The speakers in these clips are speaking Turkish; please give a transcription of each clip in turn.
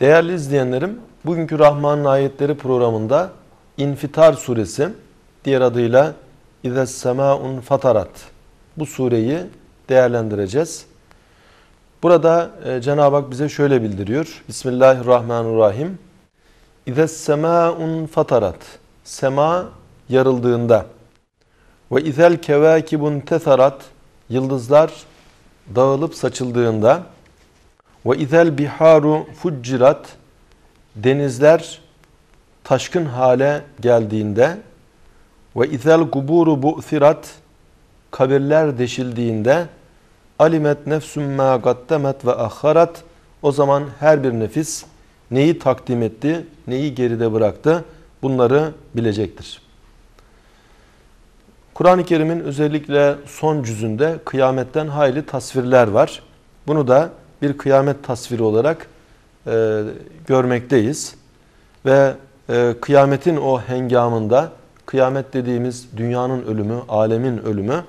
Değerli izleyenlerim, bugünkü Rahman'ın ayetleri programında İnfitar suresi, diğer adıyla İzes semaun fatarat bu sureyi değerlendireceğiz. Burada e, Cenab-ı Hak bize şöyle bildiriyor. Bismillahirrahmanirrahim. İzes semaun fatarat. Sema yarıldığında ve izel kevakibun tesarat yıldızlar dağılıp saçıldığında ve izel biharu fuccirat denizler taşkın hale geldiğinde ve izel kuburu bu'thirat kabirler deşildiğinde alimet nefsum ma gaddemet ve akharat o zaman her bir nefis neyi takdim etti, neyi geride bıraktı bunları bilecektir. Kur'an-ı Kerim'in özellikle son cüzünde kıyametten hayli tasvirler var. Bunu da bir kıyamet tasviri olarak e, görmekteyiz. Ve e, kıyametin o hengamında, kıyamet dediğimiz dünyanın ölümü, alemin ölümü,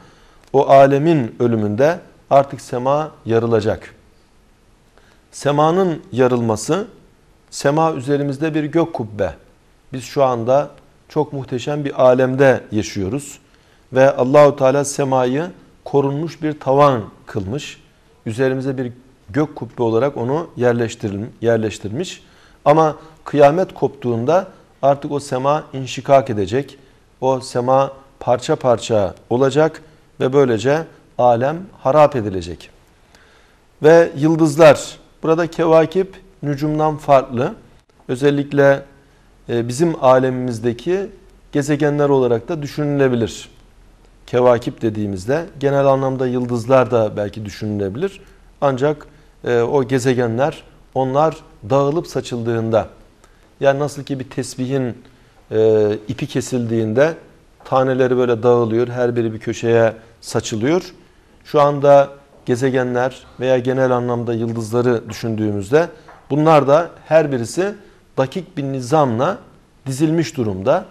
o alemin ölümünde artık sema yarılacak. Semanın yarılması, sema üzerimizde bir gök kubbe. Biz şu anda çok muhteşem bir alemde yaşıyoruz ve Allahu Teala semayı korunmuş bir tavan kılmış. Üzerimize bir gök kubbe olarak onu yerleştirmiş. Ama kıyamet koptuğunda artık o sema inşikak edecek. O sema parça parça olacak ve böylece alem harap edilecek. Ve yıldızlar, burada kevakip nücumdan farklı. Özellikle e, bizim alemimizdeki gezegenler olarak da düşünülebilir kevakip dediğimizde genel anlamda yıldızlar da belki düşünülebilir. Ancak e, o gezegenler onlar dağılıp saçıldığında yani nasıl ki bir tesbihin e, ipi kesildiğinde taneleri böyle dağılıyor, her biri bir köşeye saçılıyor. Şu anda gezegenler veya genel anlamda yıldızları düşündüğümüzde bunlar da her birisi dakik bir nizamla dizilmiş durumda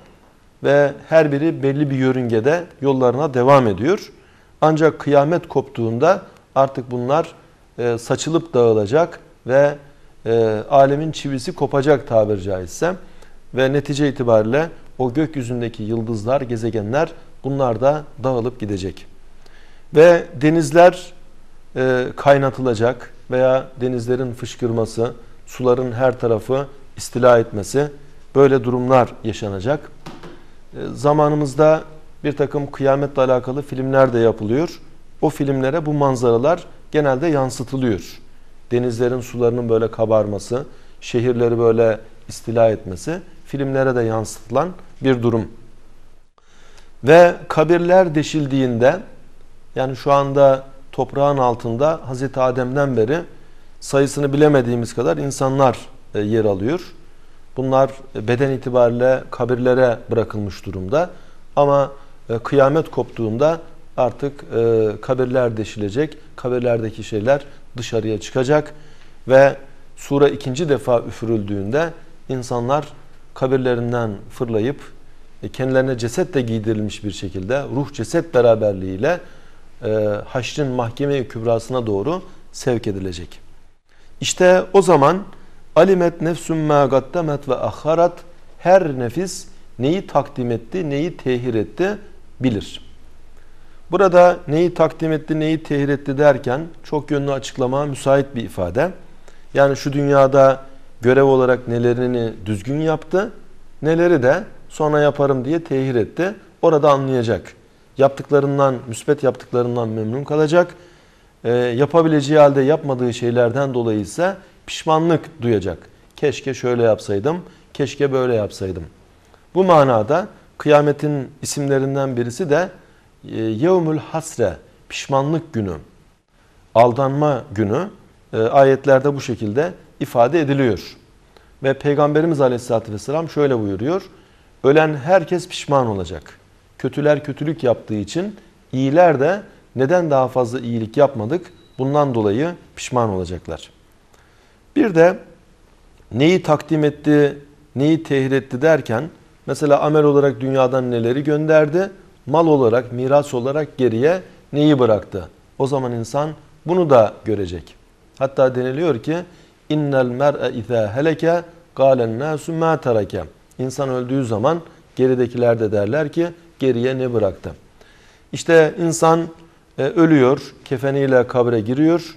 ve her biri belli bir yörüngede yollarına devam ediyor. Ancak kıyamet koptuğunda artık bunlar e, saçılıp dağılacak ve e, alemin çivisi kopacak tabir caizse ve netice itibariyle o gökyüzündeki yıldızlar, gezegenler bunlar da dağılıp gidecek. Ve denizler e, kaynatılacak veya denizlerin fışkırması, suların her tarafı istila etmesi böyle durumlar yaşanacak. E, zamanımızda bir takım kıyametle alakalı filmler de yapılıyor. O filmlere bu manzaralar genelde yansıtılıyor. Denizlerin sularının böyle kabarması, şehirleri böyle istila etmesi filmlere de yansıtılan bir durum. Ve kabirler deşildiğinde yani şu anda toprağın altında Hazreti Adem'den beri sayısını bilemediğimiz kadar insanlar e, yer alıyor. Bunlar beden itibariyle kabirlere bırakılmış durumda. Ama e, kıyamet koptuğunda artık e, kabirler deşilecek. Kabirlerdeki şeyler dışarıya çıkacak. Ve sure ikinci defa üfürüldüğünde insanlar kabirlerinden fırlayıp e, kendilerine ceset de giydirilmiş bir şekilde ruh ceset beraberliğiyle haşrin mahkeme kübrasına doğru sevk edilecek. İşte o zaman Alimet nefsum ma gaddemet ve aharat her nefis neyi takdim etti, neyi tehir etti bilir. Burada neyi takdim etti, neyi tehir etti derken çok yönlü açıklama müsait bir ifade. Yani şu dünyada görev olarak nelerini düzgün yaptı, neleri de sonra yaparım diye tehir etti. Orada anlayacak. Yaptıklarından, müspet yaptıklarından memnun kalacak. E, yapabileceği halde yapmadığı şeylerden dolayı ise pişmanlık duyacak. Keşke şöyle yapsaydım, keşke böyle yapsaydım. Bu manada kıyametin isimlerinden birisi de Yevmül Hasre, pişmanlık günü, aldanma günü e, ayetlerde bu şekilde ifade ediliyor. Ve Peygamberimiz Aleyhisselatü Vesselam şöyle buyuruyor. Ölen herkes pişman olacak. Kötüler kötülük yaptığı için iyiler de neden daha fazla iyilik yapmadık bundan dolayı pişman olacaklar. Bir de neyi takdim etti, neyi tehir etti derken mesela amel olarak dünyadan neleri gönderdi, mal olarak, miras olarak geriye neyi bıraktı? O zaman insan bunu da görecek. Hatta deniliyor ki innel mer'e izâ heleke gâlen nâsü mâ tereke. İnsan öldüğü zaman geridekiler de derler ki geriye ne bıraktı? İşte insan e, ölüyor, kefeniyle kabre giriyor.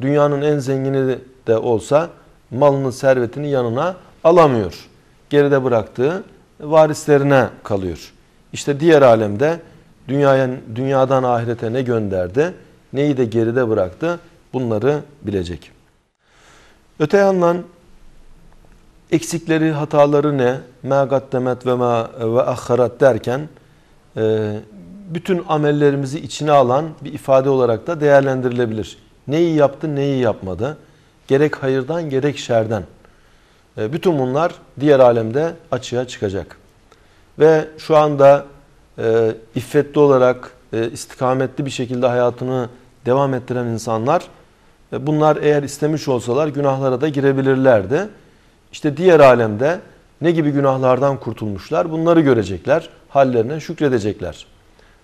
Dünyanın en zengini de olsa malını, servetini yanına alamıyor. Geride bıraktığı varislerine kalıyor. İşte diğer alemde dünyaya, dünyadan ahirete ne gönderdi, neyi de geride bıraktı bunları bilecek. Öte yandan eksikleri, hataları ne? Ma gaddemet ve ma ve ahharat derken e, bütün amellerimizi içine alan bir ifade olarak da değerlendirilebilir. Neyi yaptı, neyi yapmadı? Gerek hayırdan, gerek şerden. E, bütün bunlar diğer alemde açığa çıkacak. Ve şu anda e, iffetli olarak, istikametli bir şekilde hayatını devam ettiren insanlar, bunlar eğer istemiş olsalar günahlara da girebilirlerdi. İşte diğer alemde ne gibi günahlardan kurtulmuşlar bunları görecekler. Hallerine şükredecekler.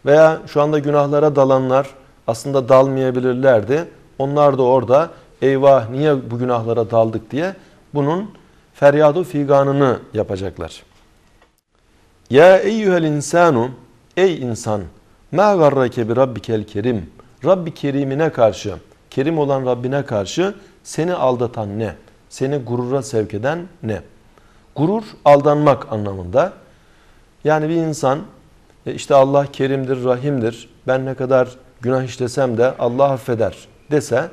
Veya şu anda günahlara dalanlar aslında dalmayabilirlerdi. Onlar da orada eyvah niye bu günahlara daldık diye bunun feryadu figanını yapacaklar. Ya eyyühel insanu ey insan ma garrake bi rabbikel kerim Rabbi kerimine karşı kerim olan Rabbine karşı seni aldatan ne? seni gurura sevk eden ne? Gurur aldanmak anlamında. Yani bir insan e, işte Allah kerimdir, rahimdir. Ben ne kadar günah işlesem de Allah affeder dese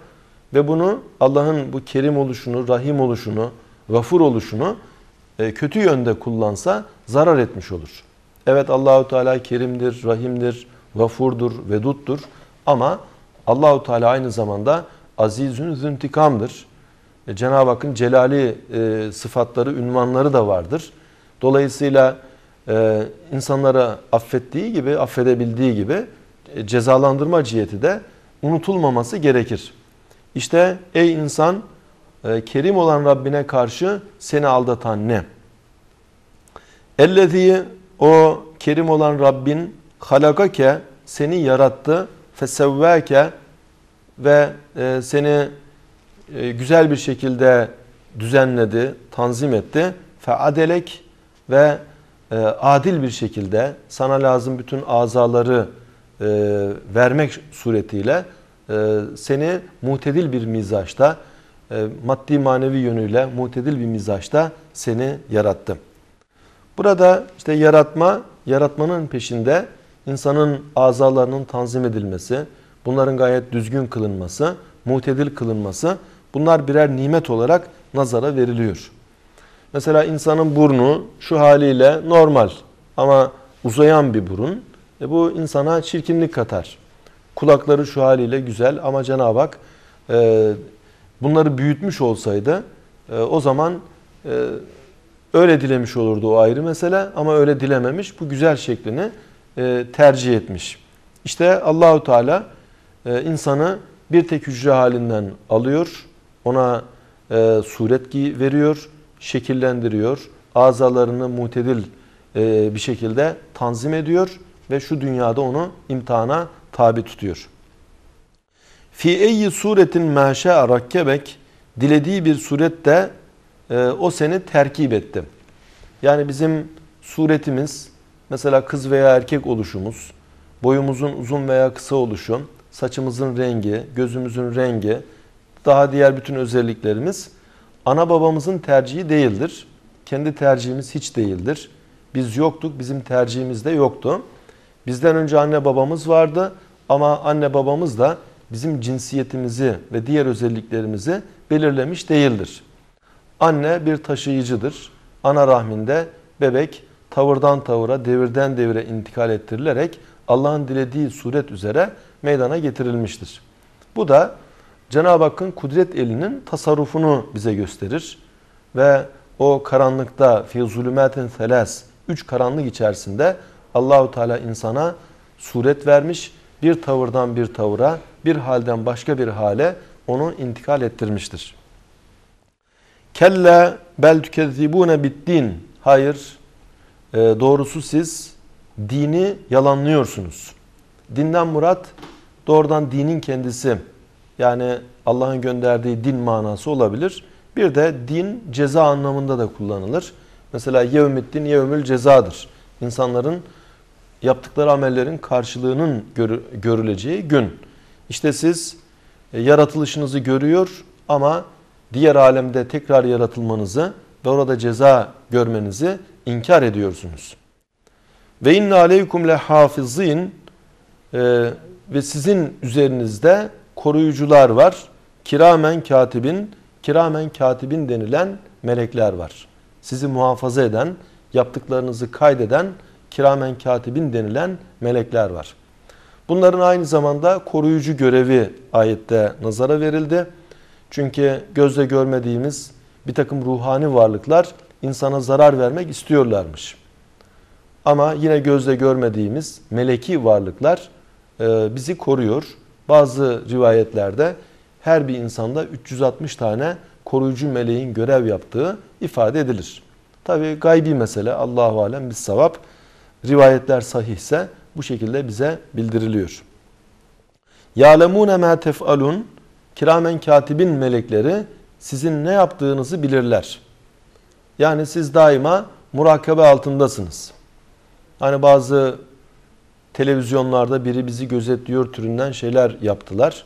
ve bunu Allah'ın bu kerim oluşunu, rahim oluşunu, gafur oluşunu kötü yönde kullansa zarar etmiş olur. Evet Allahu Teala kerimdir, rahimdir, gafurdur, veduttur ama Allahu Teala aynı zamanda azizün züntikamdır. E, Cenab-ı Hakk'ın celali e, sıfatları, ünvanları da vardır. Dolayısıyla e, insanlara affettiği gibi, affedebildiği gibi e, cezalandırma ciheti de unutulmaması gerekir. İşte ey insan e, kerim olan Rabbine karşı seni aldatan ne? Ellezî o kerim olan Rabbin halakake seni yarattı fesevvâke ve e, seni e, güzel bir şekilde düzenledi, tanzim etti. Feadelek ve e, adil bir şekilde sana lazım bütün azaları vermek suretiyle seni muhtedil bir mizaçta, maddi manevi yönüyle muhtedil bir mizaçta seni yarattı. Burada işte yaratma, yaratmanın peşinde insanın azalarının tanzim edilmesi, bunların gayet düzgün kılınması, muhtedil kılınması Bunlar birer nimet olarak nazara veriliyor. Mesela insanın burnu şu haliyle normal ama uzayan bir burun. E bu insana çirkinlik katar. Kulakları şu haliyle güzel ama Cenab-ı Hak e, bunları büyütmüş olsaydı e, o zaman e, öyle dilemiş olurdu o ayrı mesele ama öyle dilememiş. Bu güzel şeklini e, tercih etmiş. İşte Allahu Teala e, insanı bir tek hücre halinden alıyor ona e, suret veriyor, şekillendiriyor, azalarını mutedil e, bir şekilde tanzim ediyor ve şu dünyada onu imtihana tabi tutuyor. Fi eyyi suretin meşe rakkebek dilediği bir surette e, o seni terkip etti. Yani bizim suretimiz mesela kız veya erkek oluşumuz, boyumuzun uzun veya kısa oluşu, saçımızın rengi, gözümüzün rengi, daha diğer bütün özelliklerimiz ana babamızın tercihi değildir. Kendi tercihimiz hiç değildir. Biz yoktuk, bizim tercihimiz de yoktu. Bizden önce anne babamız vardı ama anne babamız da bizim cinsiyetimizi ve diğer özelliklerimizi belirlemiş değildir. Anne bir taşıyıcıdır. Ana rahminde bebek tavırdan tavıra, devirden devire intikal ettirilerek Allah'ın dilediği suret üzere meydana getirilmiştir. Bu da Cenab-ı Hakk'ın kudret elinin tasarrufunu bize gösterir. Ve o karanlıkta fi zulümatin selas üç karanlık içerisinde Allahu Teala insana suret vermiş. Bir tavırdan bir tavıra, bir halden başka bir hale onu intikal ettirmiştir. Kelle bel tükezzibune biddin. Hayır, e, doğrusu siz dini yalanlıyorsunuz. Dinden murat doğrudan dinin kendisi yani Allah'ın gönderdiği din manası olabilir. Bir de din ceza anlamında da kullanılır. Mesela yevmiddin yevmül cezadır. İnsanların yaptıkları amellerin karşılığının görüleceği gün. İşte siz e, yaratılışınızı görüyor ama diğer alemde tekrar yaratılmanızı ve orada ceza görmenizi inkar ediyorsunuz. Ve inna aleykum le hafizin e, ve sizin üzerinizde koruyucular var. Kiramen katibin, kiramen katibin denilen melekler var. Sizi muhafaza eden, yaptıklarınızı kaydeden kiramen katibin denilen melekler var. Bunların aynı zamanda koruyucu görevi ayette nazara verildi. Çünkü gözle görmediğimiz bir takım ruhani varlıklar insana zarar vermek istiyorlarmış. Ama yine gözle görmediğimiz meleki varlıklar e, bizi koruyor. Bazı rivayetlerde her bir insanda 360 tane koruyucu meleğin görev yaptığı ifade edilir. Tabi gaybi mesele Allahu alem bir sevap. Rivayetler sahihse bu şekilde bize bildiriliyor. Ya'lemune ma tef'alun kiramen katibin melekleri sizin ne yaptığınızı bilirler. Yani siz daima murakabe altındasınız. Hani bazı televizyonlarda biri bizi gözetliyor türünden şeyler yaptılar.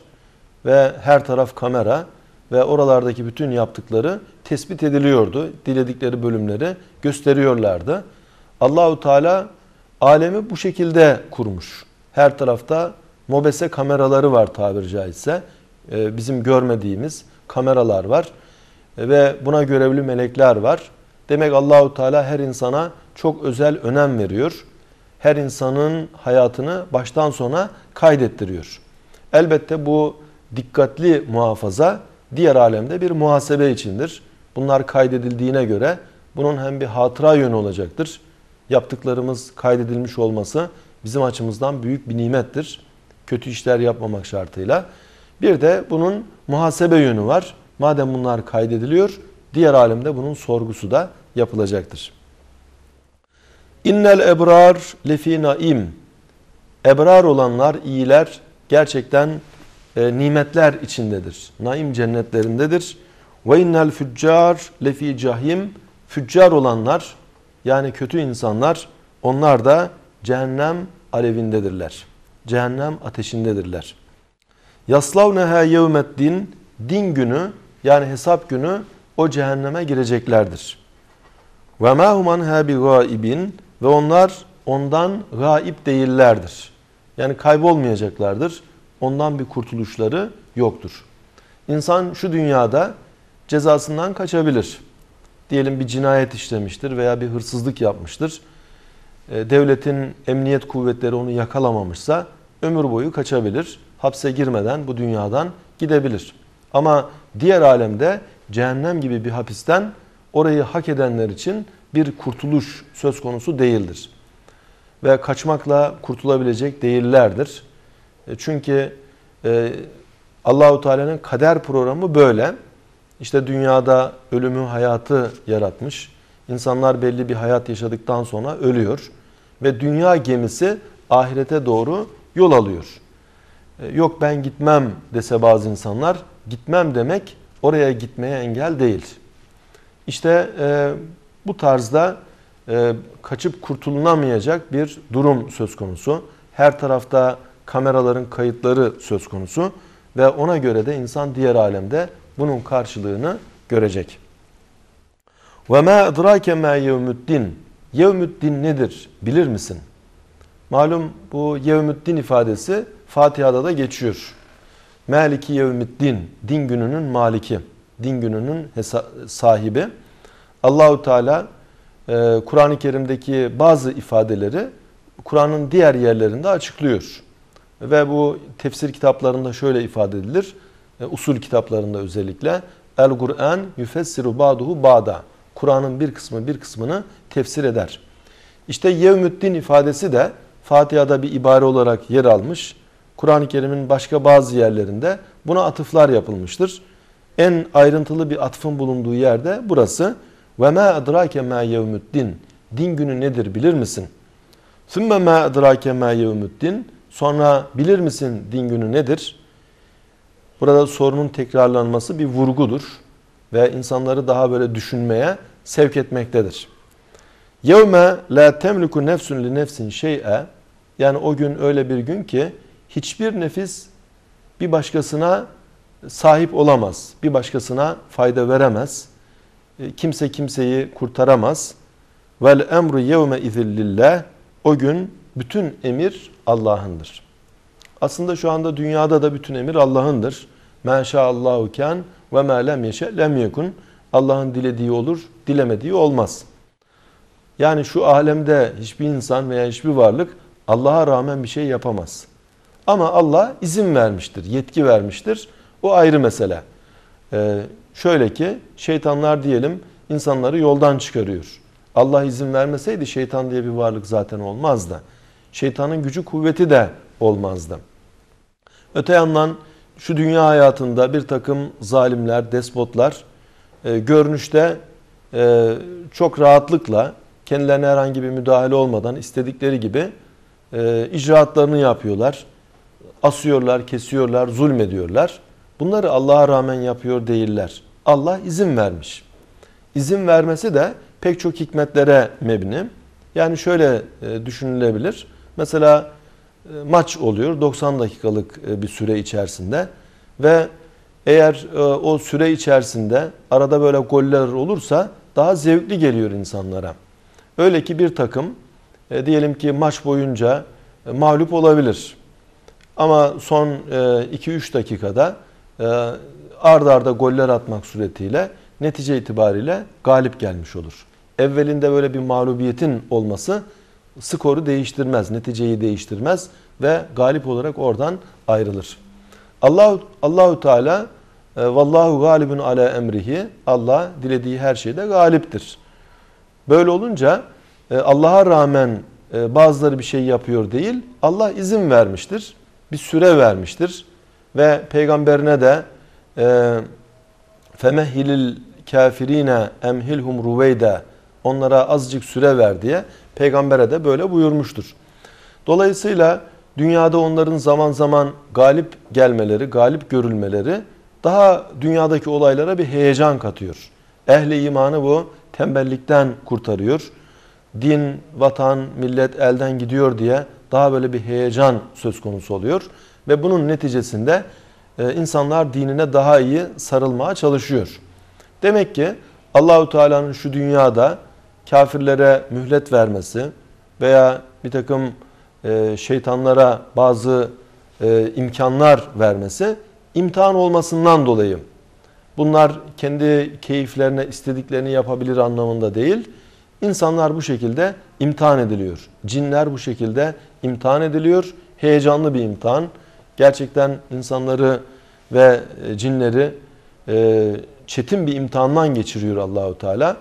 Ve her taraf kamera ve oralardaki bütün yaptıkları tespit ediliyordu. Diledikleri bölümleri gösteriyorlardı. Allahu Teala alemi bu şekilde kurmuş. Her tarafta mobese kameraları var tabiri caizse. Ee, bizim görmediğimiz kameralar var. Ve buna görevli melekler var. Demek Allahu Teala her insana çok özel önem veriyor. Her insanın hayatını baştan sona kaydettiriyor. Elbette bu dikkatli muhafaza diğer alemde bir muhasebe içindir. Bunlar kaydedildiğine göre bunun hem bir hatıra yönü olacaktır. Yaptıklarımız kaydedilmiş olması bizim açımızdan büyük bir nimettir. Kötü işler yapmamak şartıyla. Bir de bunun muhasebe yönü var. Madem bunlar kaydediliyor, diğer alemde bunun sorgusu da yapılacaktır. İnnel ebrar lefi naim. Ebrar olanlar, iyiler gerçekten e, nimetler içindedir. Naim cennetlerindedir. Ve innel füccar lefi cahim. Füccar olanlar yani kötü insanlar onlar da cehennem alevindedirler. Cehennem ateşindedirler. Yaslavneha yevmeddin din günü yani hesap günü o cehenneme gireceklerdir. Ve ma human ha bi gaibin ve onlar ondan gaib değillerdir. Yani kaybolmayacaklardır. Ondan bir kurtuluşları yoktur. İnsan şu dünyada cezasından kaçabilir. Diyelim bir cinayet işlemiştir veya bir hırsızlık yapmıştır. E, devletin emniyet kuvvetleri onu yakalamamışsa ömür boyu kaçabilir. Hapse girmeden bu dünyadan gidebilir. Ama diğer alemde cehennem gibi bir hapisten orayı hak edenler için bir kurtuluş söz konusu değildir. Ve kaçmakla kurtulabilecek değillerdir. E, çünkü e, Allahu Teala'nın kader programı böyle. İşte dünyada ölümü, hayatı yaratmış. İnsanlar belli bir hayat yaşadıktan sonra ölüyor. Ve dünya gemisi ahirete doğru yol alıyor. E, yok ben gitmem dese bazı insanlar, gitmem demek oraya gitmeye engel değil. İşte e, bu tarzda e, kaçıp kurtulunamayacak bir durum söz konusu. Her tarafta kameraların kayıtları söz konusu ve ona göre de insan diğer alemde bunun karşılığını görecek. Ve ma edrake ma yevmuddin. Yevmuddin nedir? Bilir misin? Malum bu yevmuddin ifadesi Fatiha'da da geçiyor. Maliki yevmiddin. Din gününün maliki. Din gününün sahibi. Allahu Teala e, Kur'an-ı Kerim'deki bazı ifadeleri Kur'an'ın diğer yerlerinde açıklıyor. Ve bu tefsir kitaplarında şöyle ifade edilir. E, usul kitaplarında özellikle El Kur'an yüfessiru ba'duhu ba'da. Kur'an'ın bir kısmı bir kısmını tefsir eder. İşte yevmüddin ifadesi de Fatiha'da bir ibare olarak yer almış. Kur'an-ı Kerim'in başka bazı yerlerinde buna atıflar yapılmıştır. En ayrıntılı bir atıfın bulunduğu yerde burası. Ve ma edrake ma yevmüddin. Din günü nedir bilir misin? Sümme ma edrake ma yevmüddin. Sonra bilir misin din günü nedir? Burada sorunun tekrarlanması bir vurgudur. ve insanları daha böyle düşünmeye sevk etmektedir. Yevme la temliku nefsun li nefsin şey'e yani o gün öyle bir gün ki hiçbir nefis bir başkasına sahip olamaz. Bir başkasına fayda veremez. E, kimse kimseyi kurtaramaz. Vel emru yevme izillillah o gün bütün emir Allah'ındır. Aslında şu anda dünyada da bütün emir Allah'ındır. Allahu kan ve ma lem yeşe lem yekun. Allah'ın dilediği olur, dilemediği olmaz. Yani şu alemde hiçbir insan veya hiçbir varlık Allah'a rağmen bir şey yapamaz. Ama Allah izin vermiştir, yetki vermiştir. O ayrı mesele. Ee, şöyle ki şeytanlar diyelim insanları yoldan çıkarıyor. Allah izin vermeseydi şeytan diye bir varlık zaten olmazdı. Şeytanın gücü kuvveti de olmazdı. Öte yandan şu dünya hayatında bir takım zalimler, despotlar e, görünüşte e, çok rahatlıkla kendilerine herhangi bir müdahale olmadan istedikleri gibi e, icraatlarını yapıyorlar. Asıyorlar, kesiyorlar, zulmediyorlar. Bunları Allah'a rağmen yapıyor değiller. Allah izin vermiş. İzin vermesi de pek çok hikmetlere mebni. Yani şöyle e, düşünülebilir. Mesela maç oluyor 90 dakikalık e, bir süre içerisinde ve eğer o süre içerisinde arada böyle goller olursa daha zevkli geliyor insanlara. Öyle ki bir takım diyelim ki maç boyunca mağlup olabilir. Ama son 2-3 dakikada ardarda arda goller atmak suretiyle netice itibariyle galip gelmiş olur. Evvelinde böyle bir mağlubiyetin olması skoru değiştirmez, neticeyi değiştirmez ve galip olarak oradan ayrılır. Allah Allahu Teala e, vallahu galibun ala emrihi Allah dilediği her şeyde galiptir. Böyle olunca e, Allah'a rağmen e, bazıları bir şey yapıyor değil. Allah izin vermiştir. Bir süre vermiştir ve peygamberine de femehilil kafirine emhilhum ruveyde onlara azıcık süre ver diye peygambere de böyle buyurmuştur. Dolayısıyla dünyada onların zaman zaman galip gelmeleri, galip görülmeleri daha dünyadaki olaylara bir heyecan katıyor. Ehli imanı bu tembellikten kurtarıyor. Din, vatan, millet elden gidiyor diye daha böyle bir heyecan söz konusu oluyor. Ve bunun neticesinde e, insanlar dinine daha iyi sarılmaya çalışıyor. Demek ki Allahu Teala'nın şu dünyada kafirlere mühlet vermesi veya bir takım e, şeytanlara bazı e, imkanlar vermesi imtihan olmasından dolayı. Bunlar kendi keyiflerine istediklerini yapabilir anlamında değil. İnsanlar bu şekilde imtihan ediliyor. Cinler bu şekilde imtihan ediliyor. Heyecanlı bir imtihan. Gerçekten insanları ve e, cinleri çetin bir imtihandan geçiriyor Allahu Teala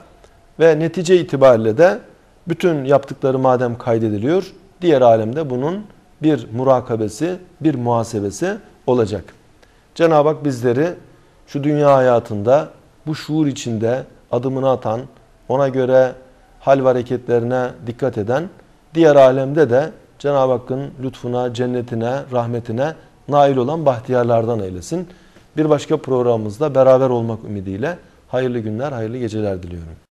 ve netice itibariyle de bütün yaptıkları madem kaydediliyor, diğer alemde bunun bir murakabesi, bir muhasebesi olacak. Cenab-ı Hak bizleri şu dünya hayatında bu şuur içinde adımını atan, ona göre hal ve hareketlerine dikkat eden, diğer alemde de Cenab-ı Hakk'ın lütfuna, cennetine, rahmetine nail olan bahtiyarlardan eylesin. Bir başka programımızda beraber olmak ümidiyle hayırlı günler, hayırlı geceler diliyorum.